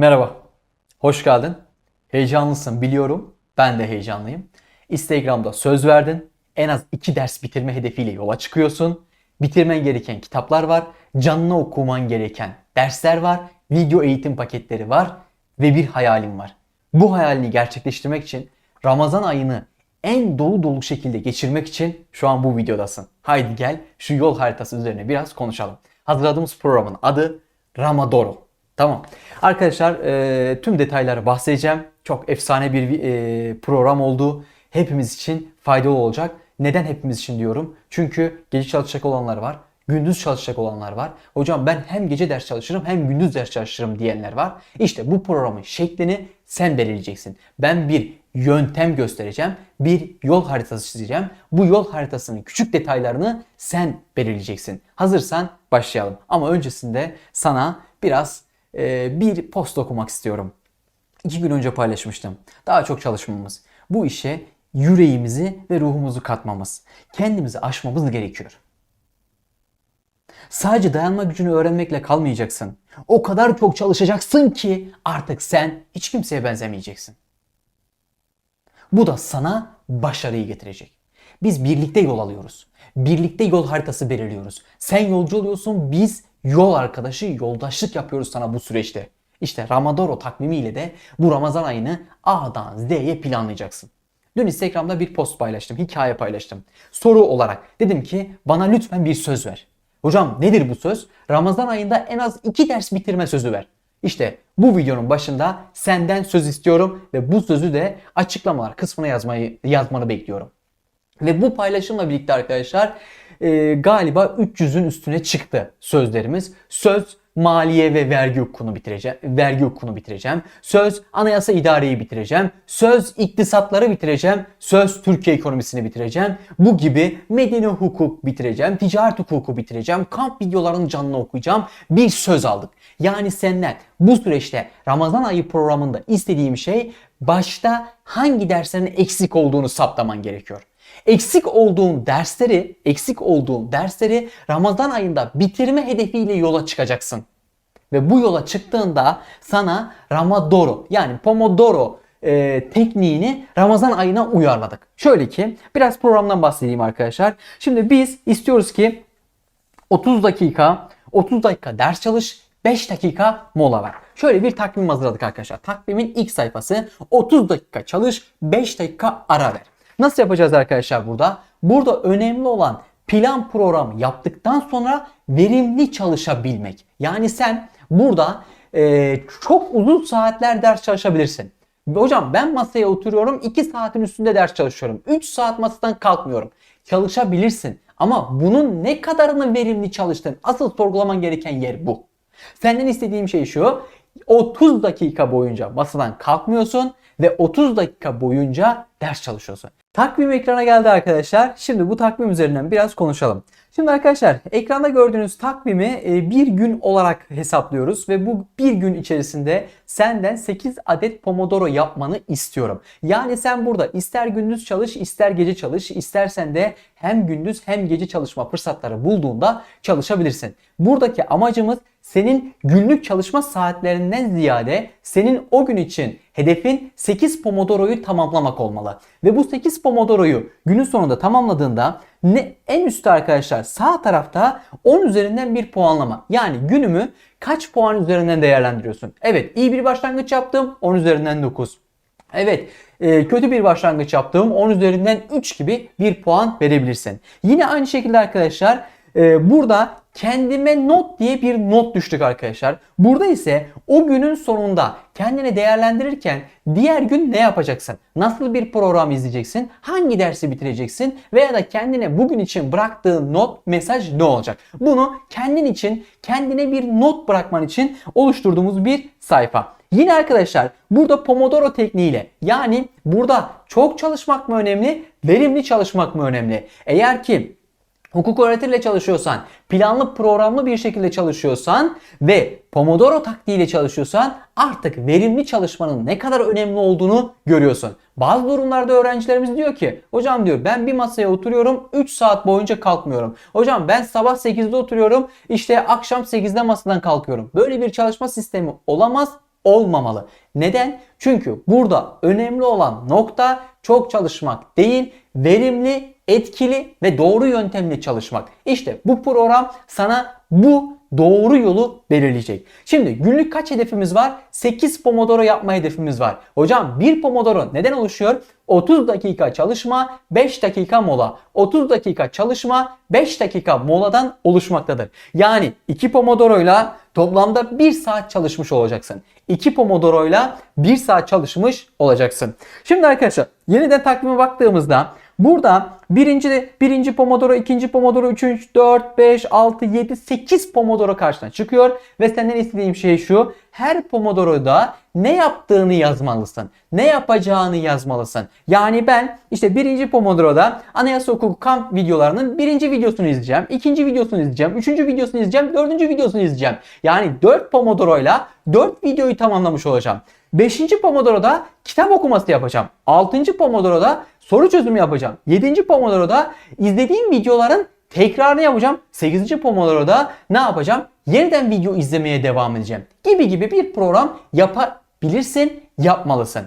Merhaba, hoş geldin. Heyecanlısın biliyorum, ben de heyecanlıyım. Instagram'da söz verdin, en az iki ders bitirme hedefiyle yola çıkıyorsun. Bitirmen gereken kitaplar var, canlı okuman gereken dersler var, video eğitim paketleri var ve bir hayalin var. Bu hayalini gerçekleştirmek için Ramazan ayını en dolu dolu şekilde geçirmek için şu an bu videodasın. Haydi gel şu yol haritası üzerine biraz konuşalım. Hazırladığımız programın adı Ramadoro. Tamam. Arkadaşlar e, tüm detayları bahsedeceğim. Çok efsane bir e, program oldu. Hepimiz için faydalı olacak. Neden hepimiz için diyorum? Çünkü gece çalışacak olanlar var. Gündüz çalışacak olanlar var. Hocam ben hem gece ders çalışırım hem gündüz ders çalışırım diyenler var. İşte bu programın şeklini sen belirleyeceksin. Ben bir yöntem göstereceğim. Bir yol haritası çizeceğim. Bu yol haritasının küçük detaylarını sen belirleyeceksin. Hazırsan başlayalım. Ama öncesinde sana biraz bir post okumak istiyorum. İki gün önce paylaşmıştım. Daha çok çalışmamız. Bu işe yüreğimizi ve ruhumuzu katmamız. Kendimizi aşmamız gerekiyor. Sadece dayanma gücünü öğrenmekle kalmayacaksın. O kadar çok çalışacaksın ki artık sen hiç kimseye benzemeyeceksin. Bu da sana başarıyı getirecek. Biz birlikte yol alıyoruz. Birlikte yol haritası belirliyoruz. Sen yolcu oluyorsun, biz yol arkadaşı, yoldaşlık yapıyoruz sana bu süreçte. İşte Ramadoro takvimiyle de bu Ramazan ayını A'dan Z'ye planlayacaksın. Dün Instagram'da bir post paylaştım, hikaye paylaştım. Soru olarak dedim ki bana lütfen bir söz ver. Hocam nedir bu söz? Ramazan ayında en az iki ders bitirme sözü ver. İşte bu videonun başında senden söz istiyorum ve bu sözü de açıklamalar kısmına yazmayı yazmanı bekliyorum. Ve bu paylaşımla birlikte arkadaşlar e, galiba 300'ün üstüne çıktı sözlerimiz. Söz maliye ve vergi hukukunu bitireceğim. Vergi hukukunu bitireceğim. Söz anayasa idareyi bitireceğim. Söz iktisatları bitireceğim. Söz Türkiye ekonomisini bitireceğim. Bu gibi medeni hukuk bitireceğim. Ticaret hukuku bitireceğim. Kamp videolarını canlı okuyacağım. Bir söz aldık. Yani senden bu süreçte Ramazan ayı programında istediğim şey başta hangi derslerin eksik olduğunu saptaman gerekiyor. Eksik olduğun dersleri, eksik olduğun dersleri Ramazan ayında bitirme hedefiyle yola çıkacaksın. Ve bu yola çıktığında sana Ramadoro yani Pomodoro e, tekniğini Ramazan ayına uyarladık. Şöyle ki biraz programdan bahsedeyim arkadaşlar. Şimdi biz istiyoruz ki 30 dakika 30 dakika ders çalış 5 dakika mola ver. Şöyle bir takvim hazırladık arkadaşlar. Takvimin ilk sayfası 30 dakika çalış 5 dakika ara ver. Nasıl yapacağız arkadaşlar burada? Burada önemli olan plan program yaptıktan sonra verimli çalışabilmek. Yani sen burada e, çok uzun saatler ders çalışabilirsin. Hocam ben masaya oturuyorum 2 saatin üstünde ders çalışıyorum. 3 saat masadan kalkmıyorum. Çalışabilirsin. Ama bunun ne kadarını verimli çalıştın? Asıl sorgulaman gereken yer bu. Senden istediğim şey şu. 30 dakika boyunca masadan kalkmıyorsun ve 30 dakika boyunca ders çalışıyorsun. Takvim ekrana geldi arkadaşlar. Şimdi bu takvim üzerinden biraz konuşalım. Şimdi arkadaşlar ekranda gördüğünüz takvimi e, bir gün olarak hesaplıyoruz ve bu bir gün içerisinde senden 8 adet Pomodoro yapmanı istiyorum. Yani sen burada ister gündüz çalış ister gece çalış istersen de hem gündüz hem gece çalışma fırsatları bulduğunda çalışabilirsin. Buradaki amacımız senin günlük çalışma saatlerinden ziyade senin o gün için hedefin 8 Pomodoro'yu tamamlamak olmalı. Ve bu 8 Pomodoro'yu günün sonunda tamamladığında ne en üstte arkadaşlar sağ tarafta 10 üzerinden bir puanlama. Yani günümü kaç puan üzerinden değerlendiriyorsun? Evet iyi bir başlangıç yaptım 10 üzerinden 9. Evet e, kötü bir başlangıç yaptığım 10 üzerinden 3 gibi bir puan verebilirsin. Yine aynı şekilde arkadaşlar e, burada kendime not diye bir not düştük arkadaşlar. Burada ise o günün sonunda kendini değerlendirirken diğer gün ne yapacaksın? Nasıl bir program izleyeceksin? Hangi dersi bitireceksin? Veya da kendine bugün için bıraktığın not, mesaj ne olacak? Bunu kendin için, kendine bir not bırakman için oluşturduğumuz bir sayfa. Yine arkadaşlar burada Pomodoro tekniğiyle yani burada çok çalışmak mı önemli, verimli çalışmak mı önemli? Eğer ki hukuk öğretirle çalışıyorsan, planlı programlı bir şekilde çalışıyorsan ve Pomodoro taktiğiyle çalışıyorsan artık verimli çalışmanın ne kadar önemli olduğunu görüyorsun. Bazı durumlarda öğrencilerimiz diyor ki hocam diyor ben bir masaya oturuyorum 3 saat boyunca kalkmıyorum. Hocam ben sabah 8'de oturuyorum işte akşam 8'de masadan kalkıyorum. Böyle bir çalışma sistemi olamaz olmamalı. Neden? Çünkü burada önemli olan nokta çok çalışmak değil, verimli, etkili ve doğru yöntemle çalışmak. İşte bu program sana bu doğru yolu belirleyecek. Şimdi günlük kaç hedefimiz var? 8 Pomodoro yapma hedefimiz var. Hocam bir Pomodoro neden oluşuyor? 30 dakika çalışma, 5 dakika mola. 30 dakika çalışma, 5 dakika moladan oluşmaktadır. Yani 2 Pomodoro ile toplamda 1 saat çalışmış olacaksın. 2 Pomodoro ile 1 saat çalışmış olacaksın. Şimdi arkadaşlar yeniden takvime baktığımızda Burada birinci, birinci Pomodoro, ikinci Pomodoro, üçüncü, 4, 5, 6, 7, 8 Pomodoro karşına çıkıyor. Ve senden istediğim şey şu. Her Pomodoro'da ne yaptığını yazmalısın. Ne yapacağını yazmalısın. Yani ben işte birinci Pomodoro'da anayasa hukuku kamp videolarının birinci videosunu izleyeceğim. ikinci videosunu izleyeceğim. Üçüncü videosunu izleyeceğim. Dördüncü videosunu izleyeceğim. Yani 4 Pomodoro'yla 4 videoyu tamamlamış olacağım. 5. Pomodoro'da kitap okuması yapacağım. 6. Pomodoro'da soru çözümü yapacağım. 7. Pomodoro'da izlediğim videoların tekrarını yapacağım. 8. Pomodoro'da ne yapacağım? Yeniden video izlemeye devam edeceğim. Gibi gibi bir program yapabilirsin, yapmalısın.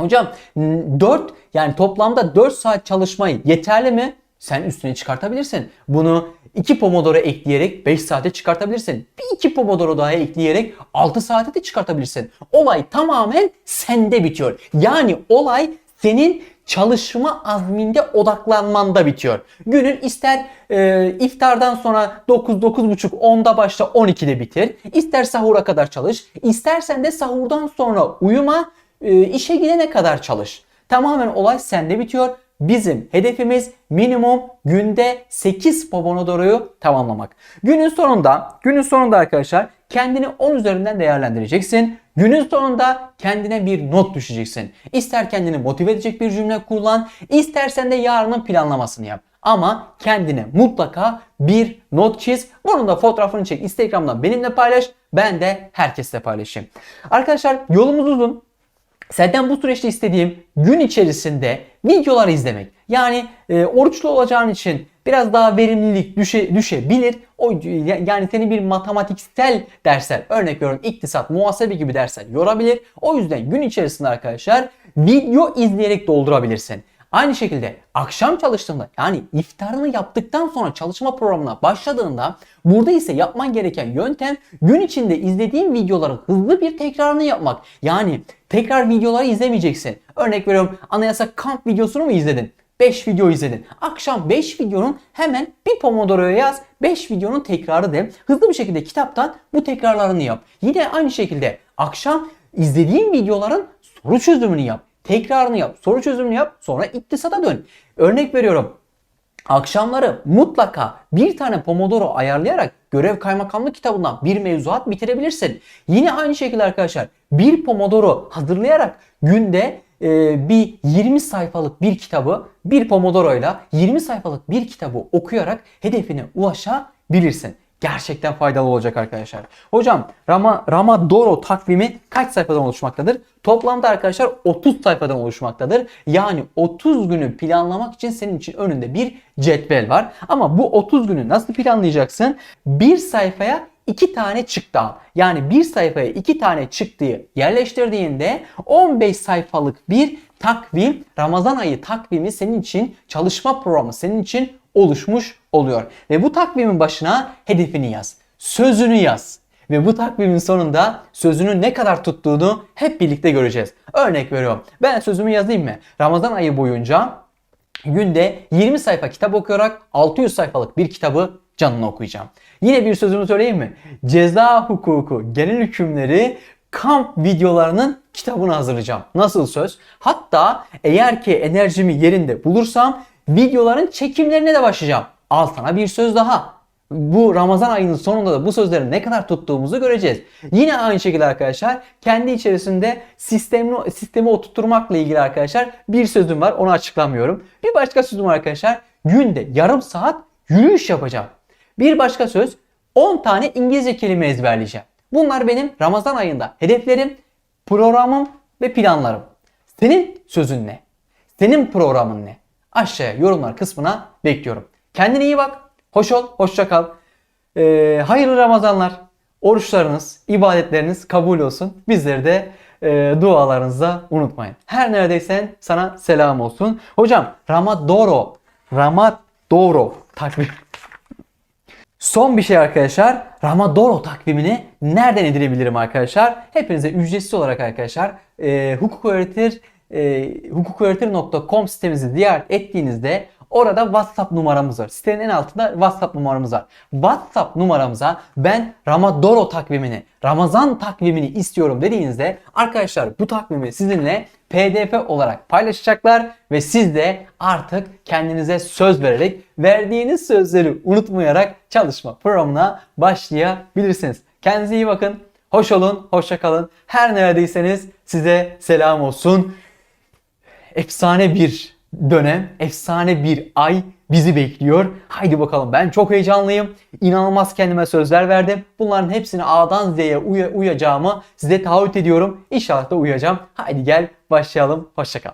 Hocam 4 yani toplamda 4 saat çalışmayı yeterli mi? Sen üstüne çıkartabilirsin. Bunu 2 Pomodoro ekleyerek 5 saate çıkartabilirsin. Bir 2 Pomodoro daha ekleyerek 6 saate de çıkartabilirsin. Olay tamamen sende bitiyor. Yani olay senin çalışma azminde odaklanmanda bitiyor. Günün ister e, iftardan sonra 9 9.30 10'da başla 12'de bitir. İster sahura kadar çalış. İstersen de sahurdan sonra uyuma e, işe gidene kadar çalış. Tamamen olay sende bitiyor. Bizim hedefimiz minimum günde 8 Pomodoro'yu tamamlamak. Günün sonunda, günün sonunda arkadaşlar kendini 10 üzerinden değerlendireceksin. Günün sonunda kendine bir not düşeceksin. İster kendini motive edecek bir cümle kullan, istersen de yarının planlamasını yap. Ama kendine mutlaka bir not çiz. Bunun da fotoğrafını çek. Instagram'dan benimle paylaş. Ben de herkesle paylaşayım. Arkadaşlar yolumuz uzun. Senden bu süreçte istediğim gün içerisinde videolar izlemek. Yani e, oruçlu olacağın için biraz daha verimlilik düşe, düşebilir. O yani seni bir matematiksel dersler, örnek veriyorum iktisat, muhasebe gibi dersler yorabilir. O yüzden gün içerisinde arkadaşlar video izleyerek doldurabilirsin. Aynı şekilde akşam çalıştığında yani iftarını yaptıktan sonra çalışma programına başladığında burada ise yapman gereken yöntem gün içinde izlediğin videoların hızlı bir tekrarını yapmak. Yani tekrar videoları izlemeyeceksin. Örnek veriyorum anayasa kamp videosunu mu izledin? 5 video izledin. Akşam 5 videonun hemen bir Pomodoro'ya yaz. 5 videonun tekrarı de hızlı bir şekilde kitaptan bu tekrarlarını yap. Yine aynı şekilde akşam izlediğin videoların soru çözümünü yap. Tekrarını yap, soru çözümünü yap, sonra iktisada dön. Örnek veriyorum. Akşamları mutlaka bir tane Pomodoro ayarlayarak görev kaymakamlık kitabından bir mevzuat bitirebilirsin. Yine aynı şekilde arkadaşlar bir Pomodoro hazırlayarak günde e, bir 20 sayfalık bir kitabı bir Pomodoro ile 20 sayfalık bir kitabı okuyarak hedefine ulaşabilirsin gerçekten faydalı olacak arkadaşlar. Hocam Rama, Ramadoro takvimi kaç sayfadan oluşmaktadır? Toplamda arkadaşlar 30 sayfadan oluşmaktadır. Yani 30 günü planlamak için senin için önünde bir cetvel var. Ama bu 30 günü nasıl planlayacaksın? Bir sayfaya iki tane çıktı al. Yani bir sayfaya iki tane çıktığı yerleştirdiğinde 15 sayfalık bir takvim, Ramazan ayı takvimi senin için çalışma programı senin için oluşmuş oluyor. Ve bu takvimin başına hedefini yaz. Sözünü yaz. Ve bu takvimin sonunda sözünü ne kadar tuttuğunu hep birlikte göreceğiz. Örnek veriyorum. Ben sözümü yazayım mı? Ramazan ayı boyunca günde 20 sayfa kitap okuyarak 600 sayfalık bir kitabı canını okuyacağım. Yine bir sözümü söyleyeyim mi? Ceza hukuku genel hükümleri kamp videolarının kitabını hazırlayacağım. Nasıl söz? Hatta eğer ki enerjimi yerinde bulursam videoların çekimlerine de başlayacağım. Al bir söz daha. Bu Ramazan ayının sonunda da bu sözleri ne kadar tuttuğumuzu göreceğiz. Yine aynı şekilde arkadaşlar kendi içerisinde sistemi, sistemi oturtturmakla ilgili arkadaşlar bir sözüm var onu açıklamıyorum. Bir başka sözüm var arkadaşlar günde yarım saat yürüyüş yapacağım. Bir başka söz 10 tane İngilizce kelime ezberleyeceğim. Bunlar benim Ramazan ayında hedeflerim, programım ve planlarım. Senin sözün ne? Senin programın ne? Aşağıya yorumlar kısmına bekliyorum. Kendine iyi bak. Hoş ol. Hoşça kal. Ee, hayırlı Ramazanlar. oruçlarınız, ibadetleriniz kabul olsun. Bizleri de e, dualarınızda unutmayın. Her neredeysen sana selam olsun. Hocam Ramadoro, Ramadoro takvim. Son bir şey arkadaşlar. Ramadoro takvimini nereden edinebilirim arkadaşlar? Hepinize ücretsiz olarak arkadaşlar e, hukuk öğretir e, hukuköğretir.com sitemizi ziyaret ettiğinizde orada WhatsApp numaramız var. Sitenin en altında WhatsApp numaramız var. WhatsApp numaramıza ben Ramadoro takvimini, Ramazan takvimini istiyorum dediğinizde arkadaşlar bu takvimi sizinle PDF olarak paylaşacaklar ve siz de artık kendinize söz vererek verdiğiniz sözleri unutmayarak çalışma programına başlayabilirsiniz. Kendinize iyi bakın. Hoş olun, hoşça kalın. Her neredeyseniz size selam olsun. Efsane bir dönem, efsane bir ay bizi bekliyor. Haydi bakalım ben çok heyecanlıyım. İnanılmaz kendime sözler verdim. Bunların hepsini A'dan Z'ye uya- uyacağımı size taahhüt ediyorum. İnşallah da uyacağım. Haydi gel başlayalım. Hoşça kal.